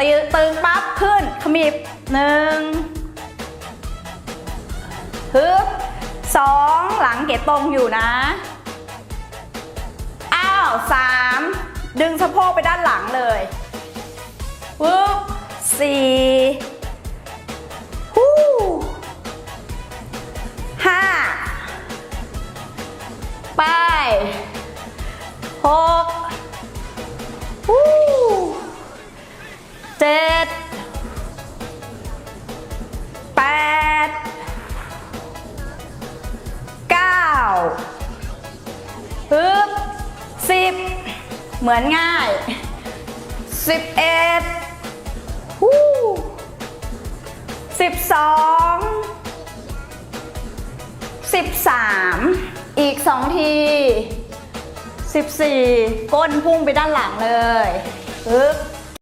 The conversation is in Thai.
ตึงตึงปั๊บขึ้นขมิบหนึ่งฮึบสองหลังเกตตรงอยู่นะ อ้าวสามดึงสะโพกไปด้านหลังเลยปึ๊บสี่ฮู้ห้าไปหก เจ็ดแปดเก้าปึ๊บสิบเหมือนง่ายสิบเอ็ดฮู้สิบสองสิบสามอีกสองทีสิบสี่ก้นพุ่งไปด้านหลังเลยปึ๊บ